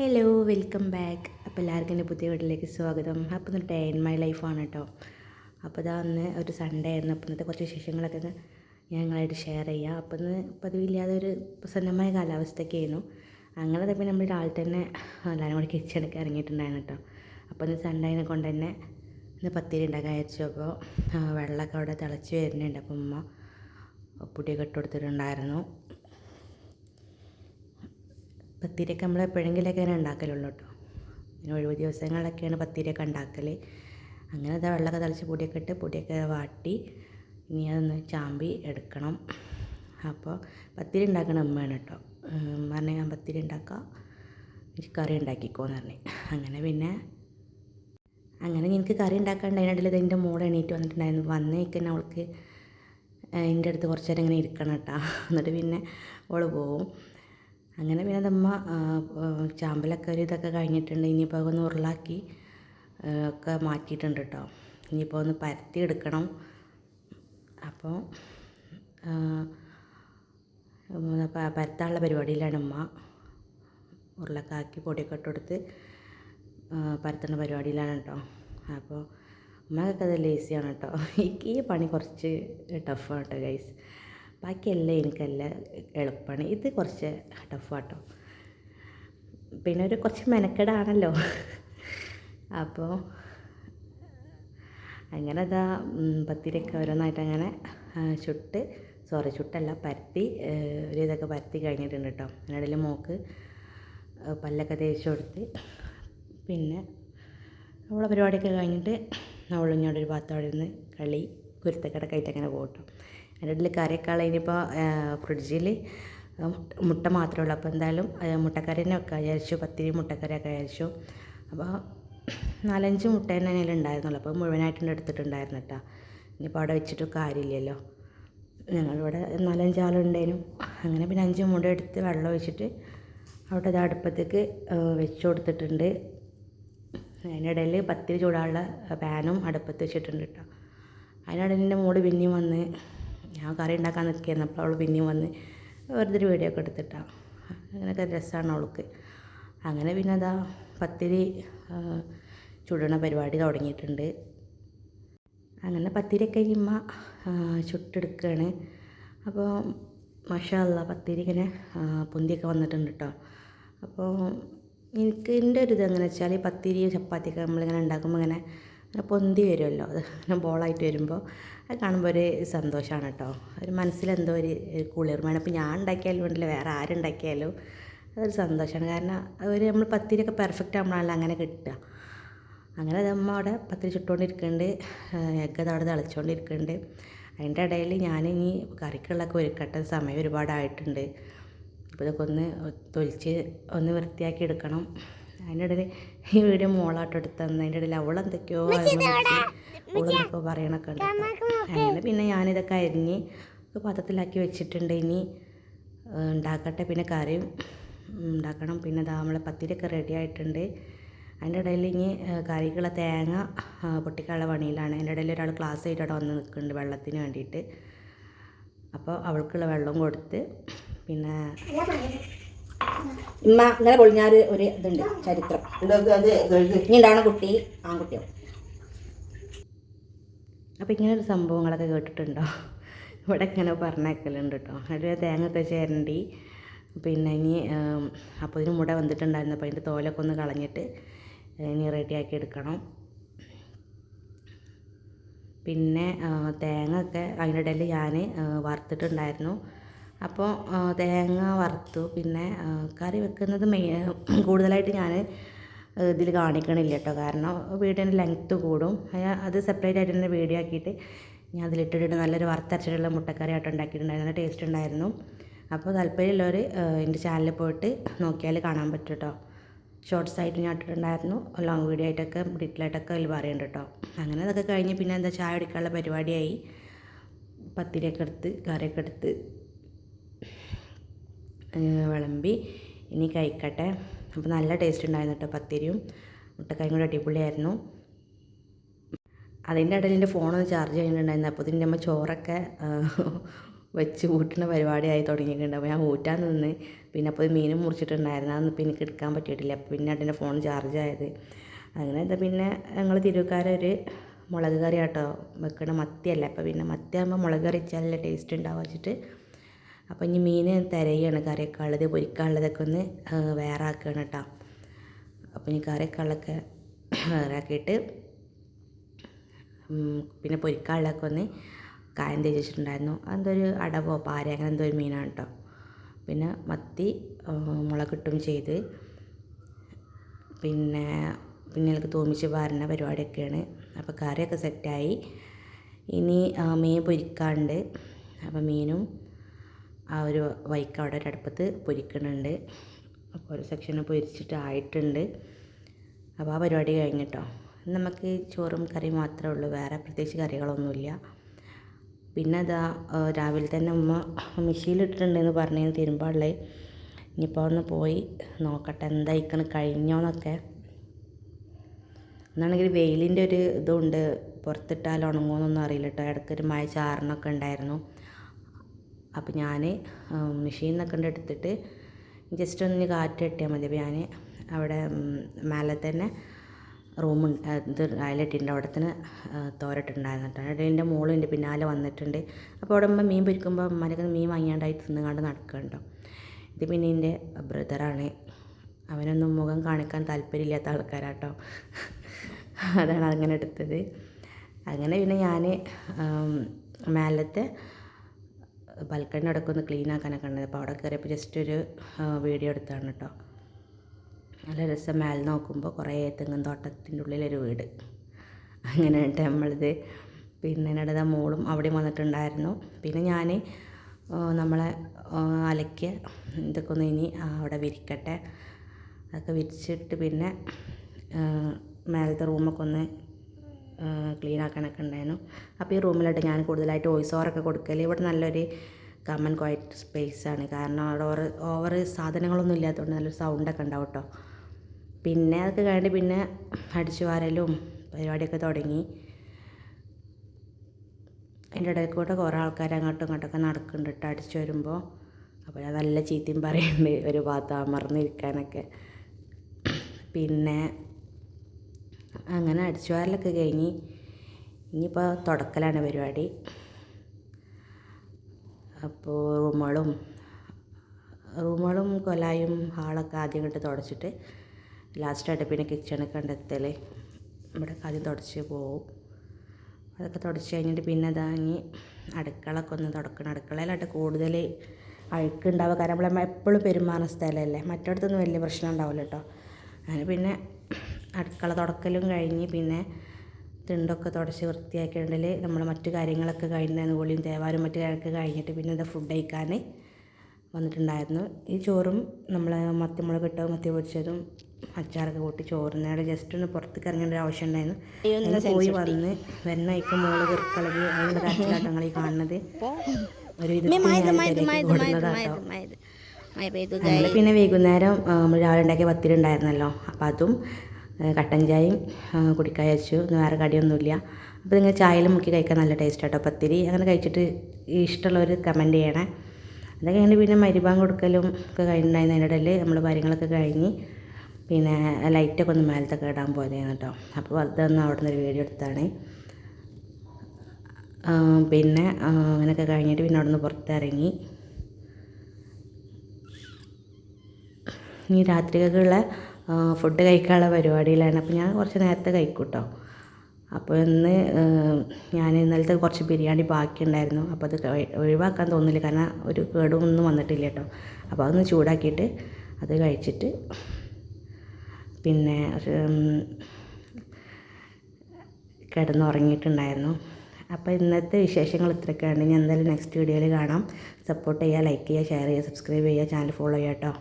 Hello welcome back അപ്പോൾ എല്ലാവർക്കും എന്റെ പുതിയ വീട്ടിലേക്ക് സ്വാഗതം. അപ്പോൾ ഇന്ന് ഡേ ഇൻ മൈ ലൈഫാണ് കേട്ടോ അപ്പോൾ ഇതാ അന്ന് ഒരു സൺഡേ ആയിരുന്നു. അപ്പോൾ ഇന്നത്തെ കുറച്ച് വിശേഷങ്ങളൊക്കെ ഒന്ന് ഞാൻ നിങ്ങളായിട്ട് ഷെയർ ചെയ്യാം. അപ്പോൾ ഇന്ന് പതിവില്ലാതെ ഒരു പ്രസന്നമായ കാലാവസ്ഥയൊക്കെ ആയിരുന്നു അങ്ങനെ തന്നെ നമ്മൾ രാവിലെ തന്നെ എല്ലാവരും കൂടി കിച്ചണൊക്കെ ഇറങ്ങിയിട്ടുണ്ടായിരുന്നു കേട്ടോ അപ്പോൾ ഇന്ന് സൺഡേനെ കൊണ്ട് തന്നെ ഇന്ന് പത്തിരി ഉണ്ടാക്കാൻ അയച്ചു അപ്പോൾ വെള്ളമൊക്കെ അവിടെ തിളച്ച് വരുന്നുണ്ട്. അപ്പം ഉമ്മ പൊടിയൊക്കെ ഇട്ട് കൊടുത്തിട്ടുണ്ടായിരുന്നു. പത്തിരിയൊക്കെ നമ്മൾ എപ്പോഴെങ്കിലൊക്കെ ഇങ്ങനെ ഉണ്ടാക്കലുള്ളൂ കേട്ടോ പിന്നെ ഒഴിവ് ദിവസങ്ങളിലൊക്കെയാണ് പത്തിരിയൊക്കെ ഉണ്ടാക്കൽ അങ്ങനെ അതാ വെള്ളമൊക്കെ തളിച്ച് പൊടിയൊക്കെ ഇട്ട് പൊടിയൊക്കെ വാട്ടി ഇനി അതൊന്ന് ചാമ്പി എടുക്കണം. അപ്പോൾ പത്തിരി ഉണ്ടാക്കണ അമ്മയാണ് കേട്ടോ പറഞ്ഞാൽ ഞാൻ പത്തിരി ഉണ്ടാക്കാം കറി ഉണ്ടാക്കിക്കോന്ന് പറഞ്ഞു. അങ്ങനെ പിന്നെ അങ്ങനെ എനിക്ക് കറി ഉണ്ടാക്കാണ്ട് അതിനിടയിൽ ഇതിന്റെ മോളെ എണീറ്റ് വന്നിട്ടുണ്ടായിരുന്നു. വന്നേക്കന്നെ അവൾക്ക് എന്റെ അടുത്ത് കുറച്ച് നേരം ഇങ്ങനെ ഇരിക്കണം കേട്ടോ എന്നിട്ട് പിന്നെ അവൾ പോവും. അങ്ങനെ പിന്നെ നമ്മ ചാമ്പലൊക്കെ ഇതൊക്കെ കഴിഞ്ഞിട്ടുണ്ട്. ഇനിയിപ്പോൾ ഒന്ന് ഉരുളാക്കി ഒക്കെ മാറ്റിയിട്ടുണ്ട് കേട്ടോ ഇനിയിപ്പോൾ ഒന്ന് പരത്തി എടുക്കണം. അപ്പോൾ പരത്താനുള്ള പരിപാടിയിലാണ് ഉമ്മ. ഉരുളക്കാക്കി പൊടിയൊക്കെ ഇട്ട് പരത്തുന്ന പരിപാടിയിലാണ് കേട്ടോ അപ്പോൾ ഉമ്മക്കൊക്കെ അത് ലേസിയാണ് കേട്ടോ ഈ പണി കുറച്ച് ടഫാണ് കേട്ടോ ഗൈസ് ബാക്കിയെല്ലാം എനിക്കെല്ലാം എളുപ്പമാണ്. ഇത് കുറച്ച് ടഫാട്ടോ പിന്നെ ഒരു കുറച്ച് മെനക്കെടാണല്ലോ. അപ്പോൾ അങ്ങനെ അതാ പത്തിരിയൊക്കെ ഓരോന്നായിട്ട് അങ്ങനെ ചുട്ട് സോറി ചുട്ടല്ല പരത്തി ഒരു ഇതൊക്കെ പരത്തി കഴിഞ്ഞിട്ടുണ്ട് കേട്ടോ അതിനിടയിൽ മോക്ക് പല്ലൊക്കെ തേച്ച് കൊടുത്ത് പിന്നെ അവളെ പരിപാടിയൊക്കെ കഴിഞ്ഞിട്ട് നമ്മളിങ്ങോട്ടൊരു പാത്രം അവിടെ നിന്ന് കളി കുരുത്തക്കടക്കായിട്ട് അങ്ങനെ പോകട്ടോ അതിന്റെ ഇടയിൽ കറിയൊക്കെ ഇനിയിപ്പോൾ ഫ്രിഡ്ജിൽ മുട്ട മാത്രമേ ഉള്ളൂ. അപ്പോൾ എന്തായാലും മുട്ടക്കറി തന്നെ വെക്കാൻ വിചാരിച്ചു. പത്തിരി മുട്ടക്കറിയൊക്കെ വിചാരിച്ചു. അപ്പോൾ നാലഞ്ച് മുട്ട തന്നെ അതിൽ ഉണ്ടായിരുന്നുള്ളൂ. അപ്പോൾ മുഴുവനായിട്ടുണ്ട് എടുത്തിട്ടുണ്ടായിരുന്നു കേട്ടോ ഇനിയിപ്പോൾ അവിടെ വെച്ചിട്ട് കാര്യമില്ലല്ലോ. ഞങ്ങളിവിടെ നാലഞ്ച് ആളുണ്ടേനും. അങ്ങനെ പിന്നെ അഞ്ച് മുട എടുത്ത് വെള്ളം ഒഴിച്ചിട്ട് അവിടെ അത് അടുപ്പത്തേക്ക് വെച്ച് കൊടുത്തിട്ടുണ്ട്. അതിനിടയിൽ പത്തിരി ചൂടാനുള്ള പാനും അടുപ്പത്ത് വെച്ചിട്ടുണ്ട് കേട്ടോ അതിനിടയിൽ എന്റെ മോൾ പിന്നെയും വന്ന് ഞാൻ കറി ഉണ്ടാക്കാൻ നിൽക്കുകയായിരുന്നു. അപ്പോൾ അവൾ പിന്നെയും വന്ന് വെറുതെ വീഡിയോ ഒക്കെ എടുത്തിട്ടാണ് അങ്ങനെയൊക്കെ രസമാണ് അവൾക്ക്. അങ്ങനെ പിന്നെ അതാ പത്തിരി ചുടണ പരിപാടി തുടങ്ങിയിട്ടുണ്ട്. അങ്ങനെ പത്തിരിയൊക്കെ ഇമ്മ ചുട്ടെടുക്കുകയാണ്. അപ്പോൾ മഷാല്ല പത്തിരി ഇങ്ങനെ പൊന്തിയൊക്കെ വന്നിട്ടുണ്ട് കേട്ടോ അപ്പോൾ എനിക്ക് എന്റെ ഒരു ഇതെങ്ങനെ വെച്ചാൽ ഈ പത്തിരി ചപ്പാത്തിയൊക്കെ നമ്മളിങ്ങനെ ഉണ്ടാക്കുമ്പോൾ ഇങ്ങനെ ഇങ്ങനെ പൊന്തി വരുമല്ലോ. അത് ബോളായിട്ട് വരുമ്പോൾ അത് കാണുമ്പോൾ ഒരു സന്തോഷമാണ് കേട്ടോ ഒരു മനസ്സിലെന്തോ ഒരു കുളിർമയാണ്. ഇപ്പോൾ ഞാൻ ഉണ്ടാക്കിയാലും ഉണ്ടല്ലോ വേറെ ആരുണ്ടാക്കിയാലും അതൊരു സന്തോഷമാണ് കാരണം ഒരു നമ്മൾ പത്തിരിയൊക്കെ പെർഫെക്റ്റ് ആകുമ്പോഴാണല്ലോ അങ്ങനെ കിട്ടുക. അങ്ങനെ അമ്മ അവിടെ പത്തിരി ചുട്ടുകൊണ്ടിരിക്കുന്നുണ്ട്. എഗ്ഗ് അവിടെ തിളച്ചുകൊണ്ടിരിക്കുന്നുണ്ട്. അതിന്റെ ഇടയിൽ ഞാൻ ഇനി കറിക്കുള്ളൊക്കെ ഒരുക്കട്ട സമയം ഒരുപാടായിട്ടുണ്ട്. അപ്പോൾ ഇതൊക്കെ ഒന്ന് തൊലിച്ച് ഒന്ന് വൃത്തിയാക്കി എടുക്കണം. അതിന്റെ ഇടയിൽ ഈ വീഡിയോ മോളാട്ടോ എടുത്ത് തന്നെ അതിന്റെ ഇടയിൽ അവളെന്തൊക്കെയോ അവളെന്തൊക്കെയോ പറയണൊക്കെ ഉണ്ട്. അങ്ങനെ പിന്നെ ഞാനിതൊക്കെ അരിഞ്ഞ് പാത്രത്തിലാക്കി വെച്ചിട്ടുണ്ട് ഇനി ഉണ്ടാക്കട്ടെ. പിന്നെ കറിയും ഉണ്ടാക്കണം. പിന്നെ ദാ നമ്മളെ പത്തിരിയൊക്കെ റെഡി ആയിട്ടുണ്ട്. അതിന്റെ ഇടയിൽ ഇനി കറിക്കുള്ള തേങ്ങ പൊട്ടിക്കാനുള്ള പണിയിലാണ്. അതിന്റെ ഇടയിൽ ഒരാൾ ക്ലാസ് ആയിട്ട് അവിടെ വന്ന് നിൽക്കുന്നുണ്ട് വെള്ളത്തിന് വേണ്ടിയിട്ട്. അപ്പോൾ അവൾക്കുള്ള വെള്ളം കൊടുത്ത് പിന്നെ ഇമ്മ ഇങ്ങനെ പൊളിഞ്ഞാൽ ഒരു ഇതുണ്ട് ചരിത്രം. ഇനി ഉണ്ടാവണ കുട്ടി? ആൺകുട്ടിയോ? അപ്പോൾ ഇങ്ങനെ ഒരു സംഭവങ്ങളൊക്കെ കേട്ടിട്ടുണ്ടോ? ഇവിടെ ഇങ്ങനെ പറഞ്ഞേക്കലുണ്ട് കേട്ടോ. അതിൽ തേങ്ങ ഒക്കെ ചേരണ്ടി പിന്നെ ഇനി അപ്പോൾ ഇതിന് മുട വന്നിട്ടുണ്ടായിരുന്നു. അപ്പോൾ അതിന്റെ തോലൊക്കെ ഒന്ന് കളഞ്ഞിട്ട് ഇനി റെഡിയാക്കി എടുക്കണം. പിന്നെ തേങ്ങ ഒക്കെ അതിനിടയിൽ ഞാൻ വറുത്തിട്ടുണ്ടായിരുന്നു. അപ്പോൾ തേങ്ങ വറുത്തു. പിന്നെ കറി വെക്കുന്നത് മെയ് കൂടുതലായിട്ട് ഞാൻ ഇതിൽ കാണിക്കണില്ല കേട്ടോ കാരണം വീടിന്റെ ലെങ്ത്ത് കൂടും. അത് സെപ്പറേറ്റ് ആയിട്ട് തന്നെ വീഡിയോ ആക്കിയിട്ട് ഞാൻ അതിലിട്ടിട്ട് നല്ലൊരു വറുത്തരച്ചിട്ടുള്ള മുട്ടക്കറി ആയിട്ട് ഉണ്ടാക്കിയിട്ടുണ്ടായിരുന്നു. നല്ല ടേസ്റ്റ് ഉണ്ടായിരുന്നു. അപ്പോൾ താല്പര്യമുള്ളവർ എന്റെ ചാനലിൽ പോയിട്ട് നോക്കിയാൽ കാണാൻ പറ്റും കേട്ടോ ഷോർട്സ് ആയിട്ട് ഞാൻ ഇട്ടിട്ടുണ്ടായിരുന്നു. ലോങ് വീഡിയോ ആയിട്ടൊക്കെ ഡീറ്റെയിൽ ആയിട്ടൊക്കെ അതിൽ പറയുന്നുണ്ട് കേട്ടോ അങ്ങനെ അതൊക്കെ കഴിഞ്ഞ് പിന്നെ എന്താ ചായ കുടിക്കാനുള്ള പരിപാടിയായി. പത്തിരിയൊക്കെ എടുത്ത് കറിയൊക്കെ എടുത്ത് വിളമ്പി. ഇനി കഴിക്കട്ടെ. അപ്പോൾ നല്ല ടേസ്റ്റ് ഉണ്ടായിരുന്നു കേട്ടോ പത്തിരിയും മുട്ടക്കായും കൂടെ അടിപൊളിയായിരുന്നു. അതിന്റെ ഇടയിൽ എന്റെ ഫോണൊന്ന് ചാർജ് ചെയ്യുന്നുണ്ടായിരുന്നു അപ്പോൾ ഇതിന്റെ അമ്മ ചോറൊക്കെ വെച്ച് ഊട്ടുന്ന പരിപാടിയായി തുടങ്ങിയിട്ടുണ്ട്. അപ്പോൾ ഞാൻ ഊറ്റാൻ നിന്ന്. പിന്നെ അപ്പോൾ മീനും മുറിച്ചിട്ടുണ്ടായിരുന്നു. അതൊന്നും പിന്നെ എനിക്ക് എടുക്കാൻ പറ്റിയിട്ടില്ല. അപ്പോൾ പിന്നെ അതിന്റെ ഫോൺ ചാർജ് അങ്ങനെ എന്താ പിന്നെ ഞങ്ങൾ തിരുവക്കാരൊരു മുളക് കറി കേട്ടോ വെക്കണ മത്തിയല്ല. അപ്പോൾ പിന്നെ മത്തിയാകുമ്പോൾ മുളക് കറി വെച്ചാലല്ലേ ടേസ്റ്റ് ഉണ്ടാവുക വെച്ചിട്ട്. അപ്പോൾ ഇനി മീൻ തിരയാണ് കറിയൊക്കെ ഉള്ളത് പൊരിക്കാനുള്ളതൊക്കെ ഒന്ന് വേറെ ആക്കുകയാണ് കേട്ടോ അപ്പോൾ ഇനി കറിയൊക്കെ ഉള്ളതൊക്കെ വേറെ ആക്കിയിട്ട് പിന്നെ പൊരിക്കാനുള്ളതൊക്കെ ഒന്ന് കായം തേച്ചിട്ടുണ്ടായിരുന്നു. അതൊരു അടവോ പാര അങ്ങനെ എന്തോ ഒരു മീനാണ് കേട്ടോ പിന്നെ മത്തി മുളകിട്ടും ചെയ്ത്. പിന്നെ പിന്നെ എനിക്ക് തോമിച്ച് പാരുന്ന പരിപാടിയൊക്കെയാണ്. അപ്പോൾ കറിയൊക്കെ സെറ്റായി. ഇനി മീൻ പൊരിക്കാണ്ട് അപ്പോൾ മീനും ആ ഒരു വൈക്ക് അവിടെ അടുപ്പത്ത് പൊരിക്കണുണ്ട്. അപ്പോൾ ഒരു സെക്ഷൻ പൊരിച്ചിട്ട് ആയിട്ടുണ്ട് അപ്പോൾ ആ പരിപാടി കഴിഞ്ഞിട്ടോ. നമുക്ക് ചോറും കറിയും മാത്രമേ ഉള്ളൂ. വേറെ പ്രത്യേകിച്ച് കറികളൊന്നുമില്ല. പിന്നെ അതാ രാവിലെ തന്നെ ഉമ്മ മെഷീനിലിട്ടിട്ടുണ്ടെന്ന് പറഞ്ഞു തിരുമ്പാനുള്ളത്. ഇനിയിപ്പോൾ ഒന്ന് പോയി നോക്കട്ടെ എന്തായിക്കണ് കഴിഞ്ഞോന്നൊക്കെ. എന്നാണെങ്കിൽ വെയിലിന്റെ ഒരു ഇതുണ്ട്. പുറത്തിട്ടാൽ ഉണങ്ങുമെന്നൊന്നും അറിയില്ല കേട്ടോ. ഇടയ്ക്കൊരു മഴ ചാറിനൊക്കെ ഉണ്ടായിരുന്നു. അപ്പോൾ ഞാൻ മെഷീൻ നിന്നൊക്കെ ഉണ്ട് എടുത്തിട്ട് ജസ്റ്റ് ഒന്ന് കാറ്റ് കിട്ടിയാൽ മതി. അപ്പോൾ ഞാൻ അവിടെ മേലെ തന്നെ റൂം ഇത് അയലിട്ടിട്ടുണ്ട്. അവിടെ തന്നെ തോരട്ടുണ്ടായിരുന്നു അവിടെ എന്റെ മോളും എന്റെ പിന്നാലെ വന്നിട്ടുണ്ട്. അപ്പോൾ അവിടെ അമ്മ മീൻ പൊരിക്കുമ്പോൾ അമ്മമാരൊക്കെ മീൻ വാങ്ങിയാണ്ടായി തിന്നുകാണ്ട് നടക്കുന്നുണ്ടോ ഇത് പിന്നെ എന്റെ ബ്രദറാണ്. അവനൊന്നും മുഖം കാണിക്കാൻ താല്പര്യമില്ലാത്ത ആൾക്കാരാട്ടോ അതാണ് അങ്ങനെ എടുത്തത്. അങ്ങനെ പിന്നെ ഞാൻ മേലത്തെ ബൽക്കണി അടക്കം ഒന്ന് ക്ലീൻ ആക്കാനൊക്കെ ഉണ്ട് അപ്പോൾ അവിടെ കയറിയപ്പോൾ ജസ്റ്റ് ഒരു വീഡിയോ എടുത്താണ് കേട്ടോ നല്ല രസം. മേൽ നോക്കുമ്പോൾ കുറേ തെങ്ങും തോട്ടത്തിന്റെ ഉള്ളിലൊരു വീട്. അങ്ങനെ നമ്മളിത് പിന്നെ എന്നിടത മോളും അവിടെയും വന്നിട്ടുണ്ടായിരുന്നു. പിന്നെ ഞാൻ നമ്മളെ അലക്കിയ ഇതൊക്കെ ഒന്ന് ഇനി അവിടെ വിരിക്കട്ടെ. അതൊക്കെ വിരിച്ചിട്ട് പിന്നെ മേലത്തെ റൂമൊക്കെ ഒന്ന് ക്ലീൻ ആക്കാനൊക്കെ ഉണ്ടായിരുന്നു. അപ്പോൾ ഈ റൂമിലോട്ട് ഞാൻ കൂടുതലായിട്ട് വോയിസ് ഓവറൊക്കെ കൊടുക്കൽ ഇവിടെ നല്ലൊരു കമ്മൻ ക്വയറ്റ് സ്പേസ് ആണ്. കാരണം അവിടെ ഓവർ ഓവർ സാധനങ്ങളൊന്നും ഇല്ലാത്തതുകൊണ്ട് നല്ലൊരു സൗണ്ടൊക്കെ ഉണ്ടാവും കേട്ടോ. പിന്നെ അതൊക്കെ കഴിഞ്ഞിട്ട് പിന്നെ അടിച്ചു വാരലും പരിപാടിയൊക്കെ തുടങ്ങി. അതിന്റെ ഇടയിൽ കൂടെ കുറേ ആൾക്കാർ അങ്ങോട്ടും ഇങ്ങോട്ടൊക്കെ നടക്കുന്നുണ്ട് കേട്ടോ അടിച്ചു വരുമ്പോൾ. അപ്പോൾ ഞാൻ നല്ല ചീത്തയും പറയുന്നുണ്ട് ഒരു ഭാഗത്ത് അമർന്നിരിക്കാനൊക്കെ. പിന്നെ അങ്ങനെ അടിച്ചു വാരലൊക്കെ കഴിഞ്ഞ് ഇനിയിപ്പോൾ തുടക്കലാണ് പരിപാടി. അപ്പോൾ റൂമുകളും റൂമുകളും കൊലായും ഹാളൊക്കെ ആദ്യം കണ്ട് തുടച്ചിട്ട് ലാസ്റ്റായിട്ട് പിന്നെ കിച്ചണൊക്കെ കണ്ടെത്തൽ ഇവിടെ ആദ്യം തുടച്ച് പോവും. അതൊക്കെ തുടച്ച് കഴിഞ്ഞിട്ട് പിന്നെ അതാങ്ങി അടുക്കളൊക്കെ ഒന്ന് തുടക്കണം. അടുക്കളയിലായിട്ട് കൂടുതൽ അഴുക്കുണ്ടാവുക. കാരണം നമ്മൾ എപ്പോഴും പെരുമാറുന്ന സ്ഥലമല്ലേ? മറ്റിടത്തൊന്നും വലിയ പ്രശ്നം ഉണ്ടാവില്ല കേട്ടോ. അങ്ങനെ പിന്നെ അടുക്കള തുടക്കലും കഴിഞ്ഞ് പിന്നെ തിണ്ടൊക്കെ തുടച്ച് വൃത്തിയാക്കിയിട്ടുണ്ടെങ്കിൽ നമ്മൾ മറ്റു കാര്യങ്ങളൊക്കെ കഴിഞ്ഞ കുളിയും തേവാരും മറ്റു കാര്യങ്ങളൊക്കെ കഴിഞ്ഞിട്ട് പിന്നെ എന്താ ഫുഡ് കഴിക്കാൻ വന്നിട്ടുണ്ടായിരുന്നു. ഈ ചോറും നമ്മൾ മത്തിമുളക് ഇട്ട് മത്തി പൊടിച്ചതും അച്ചാറൊക്കെ കൂട്ടി ചോറിനോട് ജസ്റ്റ് ഒന്ന് പുറത്തേക്ക് ഇറങ്ങേണ്ട ഒരു ആവശ്യം ഉണ്ടായിരുന്നു. പോയി വന്ന് ഇപ്പം മോൾ കിറക്കളകി അതിന്റെ കാറ്റിലാട്ടങ്ങൾ ഈ കാണുന്നത് ഒരു പിന്നെ വൈകുന്നേരം നമ്മൾ രാവിലെ ഉണ്ടാക്കിയ പത്തിരി ഉണ്ടായിരുന്നല്ലോ. അപ്പം അതും കട്ടൻ ചായയും കുടിക്കാൻ വെച്ചു വേറെ കടിയൊന്നുമില്ല. അപ്പോൾ നിങ്ങൾ ചായയിൽ മുക്കി കഴിക്കാൻ നല്ല ടേസ്റ്റ് കേട്ടോ പത്തിരി. അങ്ങനെ കഴിച്ചിട്ട് ഇഷ്ടമുള്ളവർ കമന്റ് ചെയ്യണേ. അത് കഴിഞ്ഞ് പിന്നെ മരുഭാൻ കൊടുക്കലും ഒക്കെ കഴിഞ്ഞിട്ടുണ്ടായിരുന്നു അതിന്റെ ഇടയിൽ നമ്മൾ കാര്യങ്ങളൊക്കെ കഴിഞ്ഞ് പിന്നെ ലൈറ്റൊക്കെ ഒന്ന് മേലത്തൊക്കെ ഇടാൻ പോയതായിരുന്നു കേട്ടോ. അപ്പോൾ അതൊന്ന് അവിടെ നിന്ന് ഒരു വീഡിയോ എടുത്താണ്. പിന്നെ അങ്ങനെയൊക്കെ കഴിഞ്ഞിട്ട് പിന്നെ അവിടെ നിന്ന് പുറത്തിറങ്ങി. ഇനി രാത്രിക്കൊക്കെയുള്ള ഫുഡ് കഴിക്കാനുള്ള പരിപാടിയിലാണ്. അപ്പോൾ ഞാൻ കുറച്ച് നേരത്തെ കഴിക്കും കേട്ടോ അപ്പോൾ ഇന്ന് ഞാൻ ഇന്നലത്തെ കുറച്ച് ബിരിയാണി ബാക്കിയുണ്ടായിരുന്നു അപ്പോൾ അത് ഒഴിവാക്കാൻ തോന്നില്ല കാരണം ഒരു കേടും ഒന്നും വന്നിട്ടില്ല കേട്ടോ. അപ്പോൾ അതൊന്ന് ചൂടാക്കിയിട്ട് അത് കഴിച്ചിട്ട് പിന്നെ കിടന്നുറങ്ങിയിട്ടുണ്ടായിരുന്നു. അപ്പോൾ ഇന്നത്തെ വിശേഷങ്ങൾ ഇത്രയൊക്കെയാണ്. ഇനി എന്തായാലും നെക്സ്റ്റ് വീഡിയോയിൽ കാണാം. സപ്പോർട്ട് ചെയ്യുക ലൈക്ക് ചെയ്യുക ഷെയർ ചെയ്യുക സബ്സ്ക്രൈബ് ചെയ്യുക ചാനൽ ഫോളോ ചെയ്യുക കേട്ടോ.